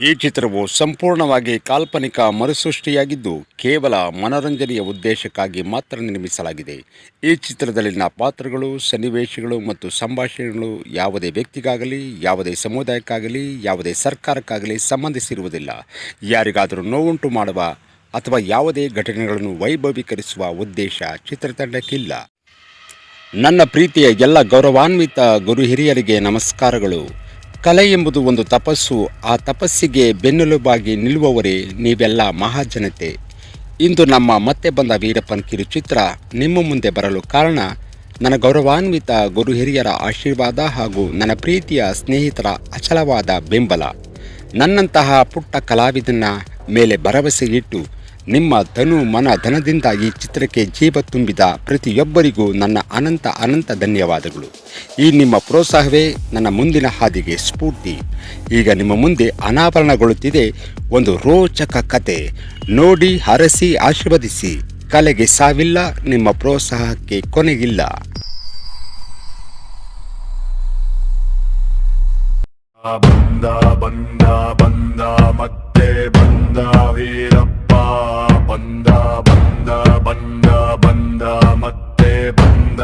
ಈ ಚಿತ್ರವು ಸಂಪೂರ್ಣವಾಗಿ ಕಾಲ್ಪನಿಕ ಮರುಸೃಷ್ಟಿಯಾಗಿದ್ದು ಕೇವಲ ಮನರಂಜನೆಯ ಉದ್ದೇಶಕ್ಕಾಗಿ ಮಾತ್ರ ನಿರ್ಮಿಸಲಾಗಿದೆ. ಈ ಚಿತ್ರದಲ್ಲಿನ ಪಾತ್ರಗಳು, ಸನ್ನಿವೇಶಗಳು ಮತ್ತು ಸಂಭಾಷಣೆಗಳು ಯಾವುದೇ ವ್ಯಕ್ತಿಗಾಗಲಿ, ಯಾವುದೇ ಸಮುದಾಯಕ್ಕಾಗಲಿ, ಯಾವುದೇ ಸರ್ಕಾರಕ್ಕಾಗಲಿ ಸಂಬಂಧಿಸಿರುವುದಿಲ್ಲ. ಯಾರಿಗಾದರೂ ನೋವುಂಟು ಮಾಡುವ ಅಥವಾ ಯಾವುದೇ ಘಟನೆಗಳನ್ನು ವೈಭವೀಕರಿಸುವ ಉದ್ದೇಶ ಚಿತ್ರತಂಡಕ್ಕಿಲ್ಲ. ನನ್ನ ಪ್ರೀತಿಯ ಎಲ್ಲ ಗೌರವಾನ್ವಿತ ಗುರು ಹಿರಿಯರಿಗೆ ನಮಸ್ಕಾರಗಳು. ಕಲೆ ಎಂಬುದು ಒಂದು ತಪಸ್ಸು. ಆ ತಪಸ್ಸಿಗೆ ಬೆನ್ನೆಲುಬಾಗಿ ನಿಲ್ಲುವವರೇ ನೀವೆಲ್ಲ ಮಹಾಜನತೆ. ಇಂದು ನಮ್ಮ ಮತ್ತೆ ಬಂದ ವೀರಪ್ಪನ್ ಕಿರುಚಿತ್ರ ನಿಮ್ಮ ಮುಂದೆ ಬರಲು ಕಾರಣ, ನನ್ನ ಗೌರವಾನ್ವಿತ ಗುರು ಹಿರಿಯರ ಆಶೀರ್ವಾದ ಹಾಗೂ ನನ್ನ ಪ್ರೀತಿಯ ಸ್ನೇಹಿತರ ಅಚಲವಾದ ಬೆಂಬಲ. ನನ್ನಂತಹ ಪುಟ್ಟ ಕಲಾವಿದನ ಮೇಲೆ ಭರವಸೆ ಇಟ್ಟು ನಿಮ್ಮ ತನು ಮನ ಧನದಿಂದಾಗಿ ಚಿತ್ರಕ್ಕೆ ಜೀವ ತುಂಬಿದ ಪ್ರತಿಯೊಬ್ಬರಿಗೂ ನನ್ನ ಅನಂತ ಅನಂತ ಧನ್ಯವಾದಗಳು. ಈ ನಿಮ್ಮ ಪ್ರೋತ್ಸಾಹವೇ ನನ್ನ ಮುಂದಿನ ಹಾದಿಗೆ ಸ್ಫೂರ್ತಿ. ಈಗ ನಿಮ್ಮ ಮುಂದೆ ಅನಾವರಣಗೊಳ್ಳುತ್ತಿದೆ ಒಂದು ರೋಚಕ ಕತೆ. ನೋಡಿ, ಹರಸಿ, ಆಶೀರ್ವದಿಸಿ. ಕಲೆಗೆ ಸಾವಿಲ್ಲ, ನಿಮ್ಮ ಪ್ರೋತ್ಸಾಹಕ್ಕೆ ಕೊನೆಗಿಲ್ಲ. ಬಂದ ಬಂದ ಬಂದ, ಮತ್ತೆ ಬಂದ, ವೀರಪ್ಪ. ಬಂದ ಬಂದ ಬಂದ ಬಂದ ಮತ್ತೆ ಬಂದ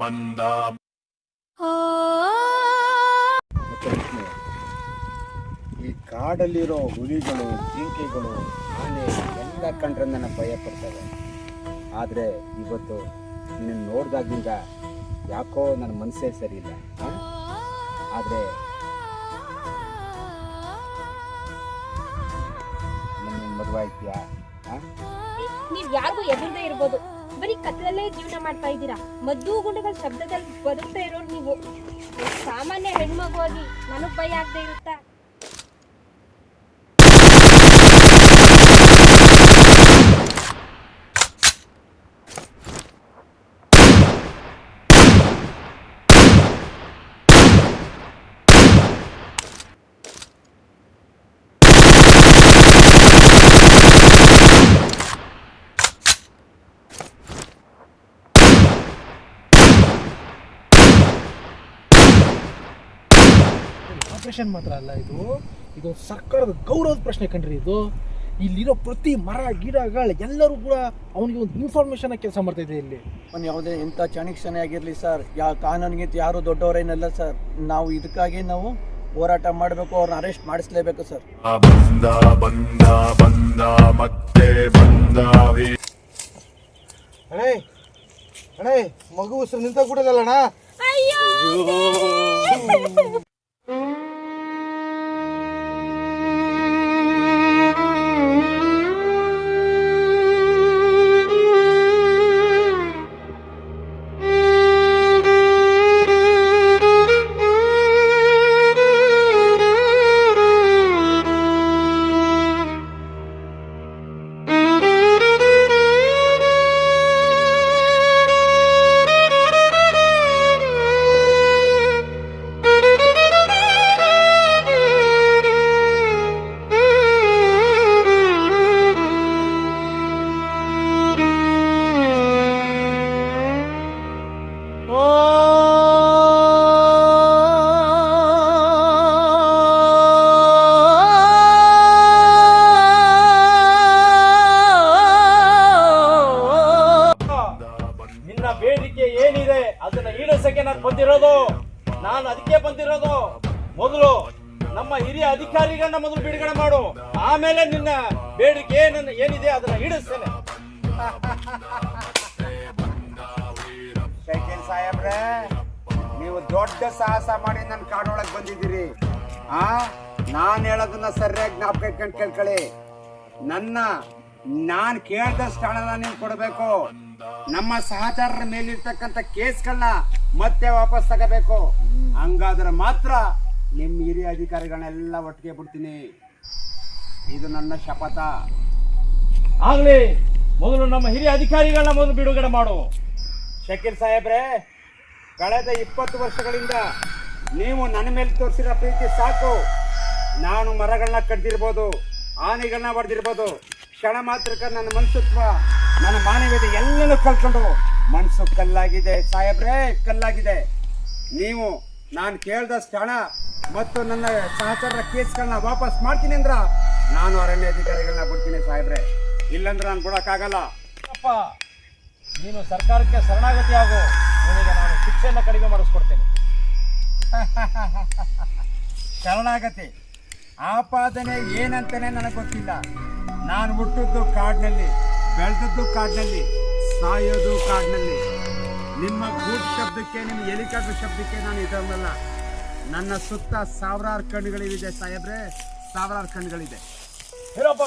ಬಂದ ಈ ಕಾಡಲ್ಲಿರೋ ಹುಲಿಗಳು, ಜಿಂಕೆಗಳು, ಆನೆ ಎಲ್ಲ ಕಂಡ್ರೆ ನನ್ನ ಭಯ ಪಡ್ತವೆ. ಆದರೆ ಇವತ್ತು ನಿನ್ನ ನೋಡಿದಾಗಿಂದ ಯಾಕೋ ನನ್ನ ಮನಸ್ಸೇ ಸರಿ ಇಲ್ಲ ಆದರೆ ನನ್ನ ಮದುವೆ ಆಯ್ತೀಯಾ? ಯಾರಿಗೂ ಎದುರದೇ ಇರ್ಬೋದು. ಬರೀ ಕತ್ತಲಲ್ಲೇ ಜೀವನ ಮಾಡ್ತಾ ಇದ್ದೀರಾ? ಮದ್ದು ಗುಂಡುಗಳ ಶಬ್ದದಲ್ಲಿ ಬದುಕ್ತಾ ಇರೋರು ನೀವು. ಸಾಮಾನ್ಯ ಹೆಣ್ಮಗು ಆಗಿ ನನಗ್ ಭಯ ಆಗದೆ ಇರುತ್ತಾ? ಆಪರೇಷನ್ ಮಾತ್ರ ಅಲ್ಲ ಇದು. ಇದು ಸರ್ಕಾರದ ಗೌರವದ ಪ್ರಶ್ನೆ ಕಣ್ರಿ ಇದು. ಇಲ್ಲಿರೋ ಪ್ರತಿ ಮರ ಗಿಡಗಳು ಎಲ್ಲರೂ ಕೂಡ ಅವನಿಗೆ ಒಂದು ಇನ್ಫಾರ್ಮೇಶನ್ ಕೆಲಸ ಮಾಡ್ತಾ ಇದೆ ಇಲ್ಲಿ. ಅವ್ನು ಯಾವುದೇ ಎಂಥ ಚಾಣಕ್ಷನೇ ಆಗಿರಲಿ ಸರ್ ಯಾವ ಕಾನೂನಿಗಿಂತ ಯಾರು ದೊಡ್ಡವರೇನಲ್ಲ ಸರ್. ನಾವು ಇದಕ್ಕಾಗಿ ನಾವು ಹೋರಾಟ ಮಾಡಬೇಕು ಅವ್ರನ್ನ ಅರೆಸ್ಟ್ ಮಾಡಿಸ್ಲೇಬೇಕು ಸರ್. ಬಂದ ಬಂದ ಬಂದ ಮತ್ತೆ ಬಂದ ಅಣೇ ಅಣೇ ಮಗು ಉಸಿರು ನಿಂತ ಕೂಡದಲ್ಲಣ್ಣ ಅಧಿಕಾರಿಗಳನ್ನ ಮೊದಲು ಬಿಡುಗಡೆ ಮಾಡು. ಆಮೇಲೆ ನಿನ್ನ ಬೇಡಿಕೆ ಏನನ್ನ ಏನಿದೆ ಅದನ್ನ ಹಿಡಿಸ್ತೇನೆ ಶೈಖೇನ್ ಸಾಹೇಬ್ರೆ, ನೀವು ದೊಡ್ಡ ಸಾಹಸ ಮಾಡಿ ನನ್ನ ಕಾಡೊಳಗೆ ಬಂದಿದ್ದೀರಿ. ಆ, ನಾನು ಹೇಳೋದನ್ನ ಸರಿಯಾಗಿ ಜ್ಞಾಪಕ ಇಟ್ಕೊಂಡು ಕೇಳ್ಕೊಳ್ಳಿ. ನನ್ನ, ನಾನು ಕೇಳ್ದಷ್ಟು ಹಣನ ನೀವು ಕೊಡಬೇಕು. ನಮ್ಮ ಸಹಚಾರರ ಮೇಲಿರ್ತಕ್ಕಂಥ ಕೇಸ್ಗಳನ್ನ ಮತ್ತೆ ವಾಪಸ್ ತಗೋಬೇಕು. ಹಂಗಾದ್ರೆ ಮಾತ್ರ ನಿಮ್ಮ ಹಿರಿಯ ಅಧಿಕಾರಿಗಳನ್ನೆಲ್ಲ ಒಟ್ಟಿಗೆ ಬಿಡ್ತೀನಿ. ಇದು ನನ್ನ ಶಪಥ. ಆಗಲಿ ಮೊದಲು ನಮ್ಮ ಹಿರಿಯ ಅಧಿಕಾರಿಗಳನ್ನ ಮೊದಲು ಬಿಡುಗಡೆ ಮಾಡು. ಶಕೀರ್ ಸಾಹೇಬ್ರೆ ಕಳೆದ ಇಪ್ಪತ್ತು ವರ್ಷಗಳಿಂದ ನೀವು ನನ್ನ ಮೇಲೆ ತೋರಿಸಿರೋ ಪ್ರೀತಿ ಸಾಕು. ನಾನು ಮರಗಳನ್ನ ಕಡ್ದಿರ್ಬೋದು ಆನೆಗಳನ್ನ ಹೊಡೆದಿರ್ಬೋದು ಕ್ಷಣ ಮಾತ್ರಕ್ಕೆ ನನ್ನ ಮನಸ್ಸುತ್ವ ನನ್ನ ಮಾನವೀಯತೆ ಎಲ್ಲನೂ ಕಲ್ತ್ಕೊಂಡು ಮನಸ್ಸು ಕಲ್ಲಾಗಿದೆ. ಸಾಹೇಬ್ರೆ ಕಲ್ಲಾಗಿದೆ. ನೀವು ನಾನು ಕೇಳ್ದಷ್ಟು ಹಣ ಮತ್ತು ನನ್ನ ಸಹಚರರ ಕೇಸ್ಗಳನ್ನ ವಾಪಸ್ ಮಾಡ್ತೀನಿ ಅಂದ್ರ ನಾನು ಅರಣ್ಯ ಅಧಿಕಾರಿಗಳನ್ನ ಬಿಡ್ತೀನಿ ಸಾಹೇಬ್ರೆ. ಇಲ್ಲಂದ್ರೆ ನಾನು ಬಿಡೋಕ್ಕಾಗಲ್ಲ. ಅಪ್ಪ ನೀನು ಸರ್ಕಾರಕ್ಕೆ ಶರಣಾಗತಿ ಆಗು. ನಿನಗೆ ನಾನು ಶಿಕ್ಷೆಯನ್ನು ಕಡಿಮೆ ಮಾಡಿಸ್ಕೊಡ್ತೇನೆ. ಶರಣಾಗತಿ. ಆಪಾದನೆ ಏನಂತಾನೆ ನನಗೆ ಗೊತ್ತಿಲ್ಲ. ನಾನು ಹುಟ್ಟಿದ್ದು ಕಾಡಿನಲ್ಲಿ ಬೆಳೆದದ್ದು ಕಾಡಿನಲ್ಲಿ ಸಾಯೋದು ಕಾಡಿನಲ್ಲಿ. ನಿಮ್ಮ ಗೂಟ್ ಶಬ್ದಕ್ಕೆ ನಿಮ್ಮ ಹೆಲಿಕಾಪ್ಟರ್ ಶಬ್ದಕ್ಕೆ ನಾನು ಇದನ್ನಲ್ಲ ನನ್ನ ಸುತ್ತ ಸಾವಿರಾರು ಕಣ್ಣುಗಳಿದೆ ಸಾಹೇಬ್ರೆ ಸಾವಿರಾರು ಕಣ್ಣುಗಳಿದೆ. ಹೇಳಪ್ಪ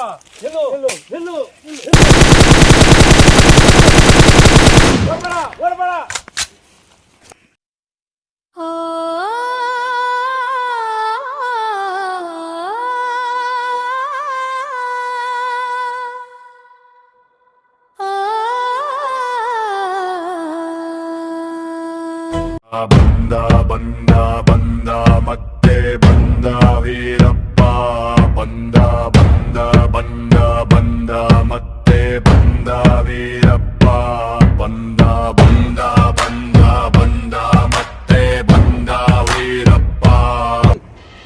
ಬಂದ ಬಂದ, ಮತ್ತೆ ಬಂದ ವೀರಪ್ಪ. ಬಂದ ಬಂದ ಬಂದ ಬಂದ, ಮತ್ತೆ ಬಂದ ವೀರಪ್ಪ.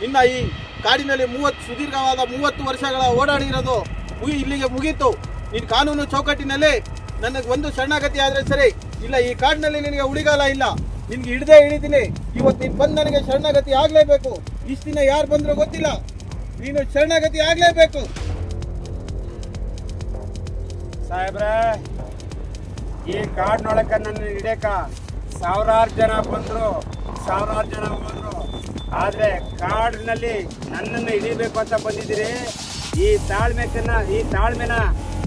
ಇನ್ನ ಈ ಕಾಡಿನಲ್ಲಿ ಮೂವತ್ತು ಸುದೀರ್ಘವಾದ ಮೂವತ್ತು ವರ್ಷಗಳ ಓಡಾಡಿರೋದು ಮುಗಿ, ಇಲ್ಲಿಗೆ ಮುಗೀತು. ನೀನು ಕಾನೂನು ಚೌಕಟ್ಟಿನಲ್ಲಿ ನನಗೆ ಒಂದು ಶರಣಾಗತಿ ಆದರೆ ಸರಿ. ಇಲ್ಲ, ಈ ಕಾಡಿನಲ್ಲಿ ನಿನಗೆ ಉಳಿಗಾಲ ಇಲ್ಲ. ನಿನ್ಗೆ ಹಿಡ್ದೇ ಹಿಡಿತೀನಿ ಇವತ್ತು ನೀನು ಬಂದು ನನಗೆ ಶರಣಾಗತಿ ಆಗಲೇಬೇಕು. ಇಷ್ಟು ದಿನ ಯಾರು ಬಂದರೂ ಗೊತ್ತಿಲ್ಲ. ನೀನು ಶರಣಾಗತಿ ಆಗ್ಲೇಬೇಕು. ಸಾಹೇಬ್ರೆ ಈ ಕಾಡಿನೊಳಕ ನನ್ನ ಹಿಡಿಯಕ ಸಾವಿರಾರು ಜನ ಬಂದ್ರು ಸಾವಿರಾರು ಜನ ಹೋದ್ರು. ಆದ್ರೆ ಕಾಡಿನಲ್ಲಿ ನನ್ನನ್ನು ಹಿಡಿಬೇಕು ಅಂತ ಬಂದಿದ್ದೀರಿ? ಈ ತಾಳ್ಮೆಕನ್ನ ಈ ತಾಳ್ಮೆನ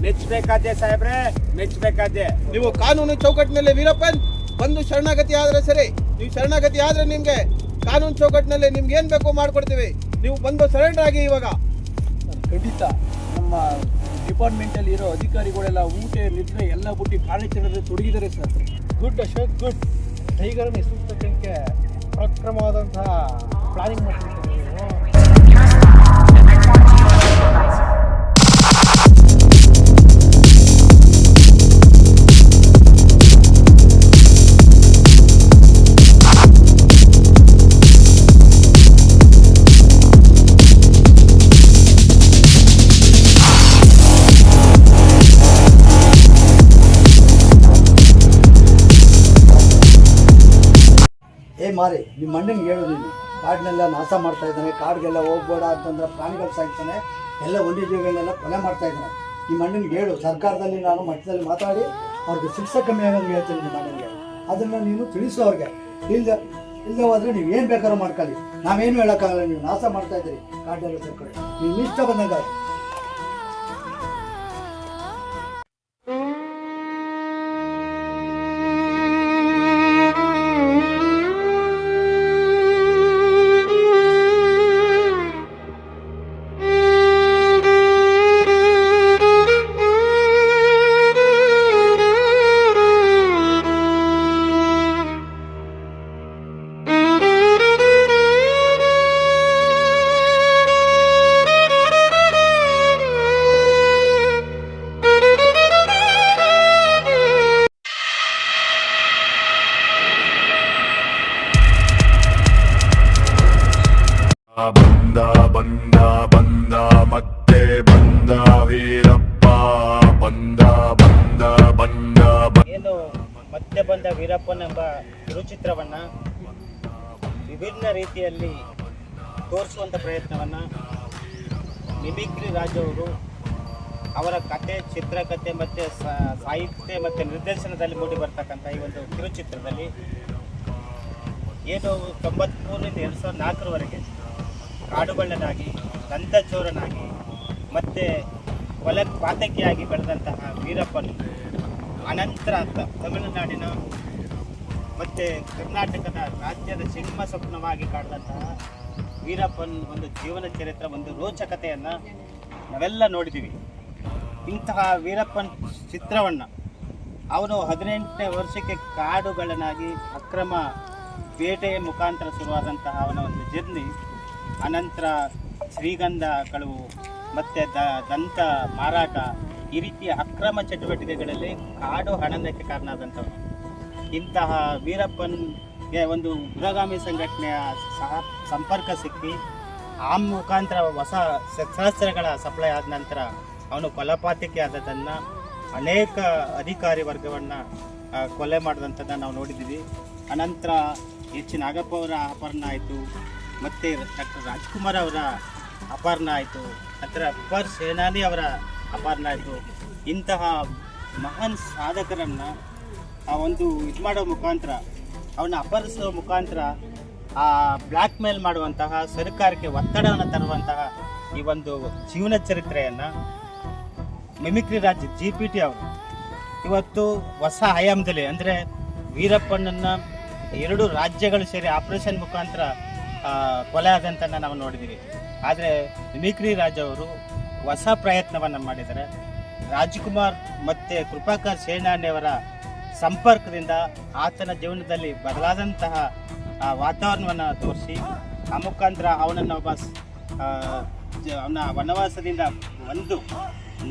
ಮೆಚ್ಚಬೇಕಾದ್ದೆ ಸಾಹೇಬ್ರೆ? ಮೆಚ್ಚಬೇಕಾದ್ದೆ ನೀವು ಕಾನೂನು ಚೌಕಟ್ಟಿನಲ್ಲಿ ವೀರಪ್ಪನ್ ಬಂದು ಶರಣಾಗತಿ ಆದ್ರೆ ಸರಿ ನೀವು ಶರಣಾಗತಿ ಆದ್ರೆ ನಿಮಗೆ ಕಾನೂನು ಚೌಕಟ್ಟಿನಲ್ಲಿ ನಿಮ್ಗೆ ಏನು ಬೇಕೋ ಮಾಡ್ಕೊಡ್ತೀವಿ. ನೀವು ಬಂದು ಸರೆಂಡರ್ ಆಗಿ ಇವಾಗ. ಖಂಡಿತ ನಮ್ಮ ಡಿಪಾರ್ಟ್ಮೆಂಟಲ್ಲಿ ಇರೋ ಅಧಿಕಾರಿಗಳೆಲ್ಲ ಊಟ, ನಿದ್ರೆ ಎಲ್ಲ ಬಿಟ್ಟು ಕಾರ್ಯಾಚರಣೆ ತೊಡಗಿದ್ದಾರೆ ಸರ್. ಗುಡ್ ಅಶೋಕ್ ಗುಡ್ ಟೈಗರನ್ನು ಹೆಸರಿಸ್ತಕ್ಕಂಗೆ ಪ್ರಕ್ರಮವಾದಂತಹ ಪ್ಲಾನಿಂಗ್ ಮಾಡ್ತಿದ್ದೀವಿ ಮಾರಿ ನಿಮ್ಮ ಮಣ್ಣಿನ ಹೇಳು ನೀನು. ಕಾಡನ್ನೆಲ್ಲ ನಾಶ ಮಾಡ್ತಾ ಇದ್ದಾನೆ, ಕಾಡಿಗೆಲ್ಲ ಹೋಗ್ಬೇಡ ಅಂತಂದ್ರೆ ಪ್ರಾಣಿಗಳು ಸಾಯ್ತಾನೆ, ಎಲ್ಲ ವನ್ಯಜೀವಿಗಳನ್ನೆಲ್ಲ ಕೊಲೆ ಮಾಡ್ತಾ ಇದ್ದಾನೆ. ನಿಮ್ಮ ಅಣ್ಣನಿಗೆ ಹೇಳು, ಸರ್ಕಾರದಲ್ಲಿ ನಾನು ಮಟ್ಟದಲ್ಲಿ ಮಾತಾಡಿ, ಅವ್ರಿಗೆ ಶಿಕ್ಷೆ ಕಮ್ಮಿ ಆಗೋದು ಹೇಳ್ತೀನಿ ನಿಮ್ಮ ಅಣ್ಣನಿಗೆ ಅದನ್ನು ನೀನು ತಿಳಿಸು ಅವ್ರಿಗೆ. ಇಲ್ಲ ಹೋದ್ರೆ ನೀವು ಏನು ಬೇಕಾದ್ರೂ ಮಾಡ್ಕೊಳ್ಳಿ. ನಾವೇನು ಹೇಳೋಕ್ಕಾಗಲ್ಲ, ನೀವು ನಾಶ ಮಾಡ್ತಾ ಇದ್ದೀರಿ. ಕಾಡಲ್ಲಿ ಸೇರ್ಕೊಳ್ಳಿ. ನೀವು ಇಷ್ಟ ಬಂದಂಗೆ ವೀರಪ್ಪ, ಬಂದ ಬಂದ ಬಂದ ಏನು ಮತ್ತೆ ಬಂದ ವೀರಪ್ಪನೆಂಬ ಕಿರುಚಿತ್ರವನ್ನ ವಿಭಿನ್ನ ರೀತಿಯಲ್ಲಿ ತೋರಿಸುವಂಥ ಪ್ರಯತ್ನವನ್ನು ಮಿಮಿಕ್ರಿ ರಾಜವರು ಅವರು ಕತೆ ಚಿತ್ರಕಥೆ ಮತ್ತು ಸಾಹಿತ್ಯ ಮತ್ತು ನಿರ್ದೇಶನದಲ್ಲಿ ಮೂಡಿ ಬರ್ತಕ್ಕಂಥ ಈ ಒಂದು ಕಿರುಚಿತ್ರದಲ್ಲಿ ಏನು ತೊಂಬತ್ಮೂರರಿಂದ ಎರಡು ಸಾವಿರದ ನಾಲ್ಕರವರೆಗೆ ಕಾಡುಬಳ್ಳನಾಗಿ ದಂತಚೋರನಾಗಿ ಮತ್ತು ಕೊಲೆ ಪಾತಕಿಯಾಗಿ ಬೆಳೆದಂತಹ ವೀರಪ್ಪನ್ ಅನಂತರ ಅಂತ ತಮಿಳುನಾಡಿನ ಮತ್ತು ಕರ್ನಾಟಕದ ರಾಜ್ಯದ ಸಿಂಹ ಸ್ವಪ್ನವಾಗಿ ಕಾಡಿದಂತಹ ವೀರಪ್ಪನ್ ಒಂದು ಜೀವನ ಚರಿತ್ರೆ, ಒಂದು ರೋಚಕತೆಯನ್ನು ನಾವೆಲ್ಲ ನೋಡಿದ್ದೀವಿ ಇಂತಹ ವೀರಪ್ಪನ್ ಚಿತ್ರವನ್ನು ಅವನು ಹದಿನೆಂಟನೇ ವರ್ಷಕ್ಕೆ ಕಾಡುಗಳನ್ನಾಗಿ ಅಕ್ರಮ ಬೇಟೆಯ ಮುಖಾಂತರ ಶುರುವಾದಂತಹ ಅವನ ಒಂದು ಜರ್ನಿ ಅನಂತರ ಶ್ರೀಗಂಧ ಕಳುವು ಮತ್ತು ದಂತ, ಮಾರಾಟ ಈ ರೀತಿಯ ಅಕ್ರಮ ಚಟುವಟಿಕೆಗಳಲ್ಲಿ ಕಾಡು ಹಣನಕ್ಕೆ ಕಾರಣ ಆದಂಥವ್ರು ಇಂತಹ ವೀರಪ್ಪನ್ಗೆ ಒಂದು ಉಗ್ರಗಾಮಿ ಸಂಘಟನೆಯ ಸಹ, ಸಂಪರ್ಕ ಸಿಕ್ಕಿ, ಆ ಮುಖಾಂತರ ಹೊಸ ಶಸ್ತ್ರಾಸ್ತ್ರಗಳ ಸಪ್ಲೈ ಆದ ನಂತರ ಅವನು ಕೊಲಪಾತಕಿ ಆದದನ್ನು ಅನೇಕ ಅಧಿಕಾರಿ ವರ್ಗವನ್ನು ಕೊಲೆ ಮಾಡಿದಂಥದ್ದನ್ನು ನಾವು ನೋಡಿದ್ದೀವಿ. ಅನಂತರ ಎಚ್. ನಾಗಪ್ಪ ಅವರ ಅಪಹರಣ ಆಯಿತು. ಮತ್ತು ಡಾಕ್ಟರ್ ರಾಜ್ಕುಮಾರ್ ಅವರ ಅಪಹರಣ ಆಯಿತು. ನಂತರ ಅಕ್ಬರ್ ಸೇನಾನಿ ಅವರ ಅಪರ್ಣ ಆಯಿತು. ಇಂತಹ ಮಹಾನ್ ಸಾಧಕರನ್ನು ಆ ಒಂದು ಇದು ಮಾಡೋ ಮುಖಾಂತರ ಅವನ್ನ ಅಪಹರಿಸೋ ಮುಖಾಂತರ ಆ ಬ್ಲ್ಯಾಕ್ ಮೇಲ್ ಮಾಡುವಂತಹ, ಸರ್ಕಾರಕ್ಕೆ ಒತ್ತಡವನ್ನು ತರುವಂತಹ ಈ ಒಂದು ಜೀವನ ಚರಿತ್ರೆಯನ್ನು ಮಿಮಿಕ್ರಿ ರಾಜ್ಯ ಜಿ ಪಿ ಟಿ ಅವರು ಇವತ್ತು ಹೊಸ ಆಯಾಮದಲ್ಲಿ, ಅಂದರೆ ವೀರಪ್ಪನನ್ನು ಎರಡು ರಾಜ್ಯಗಳು ಸೇರಿ ಆಪರೇಷನ್ ಮುಖಾಂತರ ಕೊಲೆ ಆದಂತನ್ನು ನಾವು ನೋಡಿದ್ದೀವಿ ಆದರೆ ಮಿಮಿಕ್ರಿ ರಾಜ್ ಅವರು ಹೊಸ ಪ್ರಯತ್ನವನ್ನು ಮಾಡಿದ್ದಾರೆ. ರಾಜ್ಕುಮಾರ್ ಮತ್ತು ಕೃಪಾಕರ್ ಸೇನಾನಿಯವರ ಸಂಪರ್ಕದಿಂದ ಆತನ ಜೀವನದಲ್ಲಿ ಬದಲಾದಂತಹ ವಾತಾವರಣವನ್ನು ತೋರಿಸಿ, ಆ ಮುಖಾಂತರ ಅವನನ್ನು ಒಬ್ಬ ಅವನ ವನವಾಸದಿಂದ ಒಂದು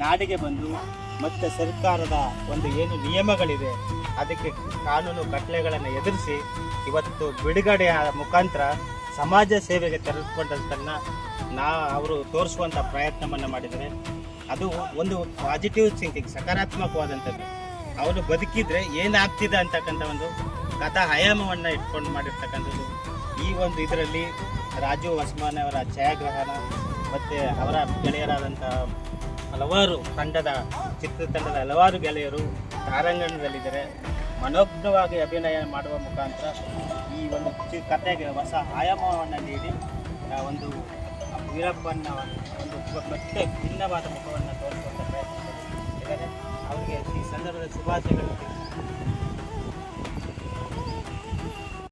ನಾಡಿಗೆ ಬಂದು ಮತ್ತು ಸರ್ಕಾರದ ಒಂದು ಏನು ನಿಯಮಗಳಿದೆ, ಅದಕ್ಕೆ ಕಾನೂನು ಕಟ್ಟಲೆಗಳನ್ನು ಎದುರಿಸಿ ಇವತ್ತು ಬಿಡುಗಡೆಯ ಮುಖಾಂತರ ಸಮಾಜ ಸೇವೆಗೆ ತೆರೆದುಕೊಂಡಂತನ್ನ ನಾ ಅವರು ತೋರಿಸುವಂಥ ಪ್ರಯತ್ನವನ್ನು ಮಾಡಿದರೆ ಅದು ಒಂದು ಪಾಸಿಟಿವ್ ಥಿಂಕಿಂಗ್ ಸಕಾರಾತ್ಮಕವಾದಂಥದ್ದು. ಅವನು ಬದುಕಿದ್ರೆ ಏನಾಗ್ತಿದೆ ಅಂತಕ್ಕಂಥ ಒಂದು ಕಥಾ ಆಯಾಮವನ್ನು ಇಟ್ಕೊಂಡು ಮಾಡಿರ್ತಕ್ಕಂಥದ್ದು. ಈ ಒಂದು ಇದರಲ್ಲಿ ರಾಜು ವಸ್ಮಾನ್ ಅವರ ಛಾಯಾಗ್ರಹಣ ಮತ್ತು ಅವರ ಗೆಳೆಯರಾದಂಥ ಹಲವಾರು ತಂಡದ, ಚಿತ್ರತಂಡದ ಹಲವಾರು ಗೆಳೆಯರು ತಾರಾಂಗಣದಲ್ಲಿದ್ದಾರೆ. ಮನೋಜ್ಞವಾಗಿ ಅಭಿನಯ ಮಾಡುವ ಮುಖಾಂತರ ಈ ಒಂದು ಚಿ ಹೊಸ ಆಯಾಮವನ್ನು ನೀಡಿ ಒಂದು ವೀರಪ್ಪನ ಒಂದು ಮತ್ತೆ ಭಿನ್ನವಾದ ಮುಖವನ್ನು ತೋರಿಸುವಂಥ ಪ್ರಯತ್ನ ಅವರಿಗೆ ಈ ಸಂದರ್ಭದ ಶುಭಾಶಯಗಳು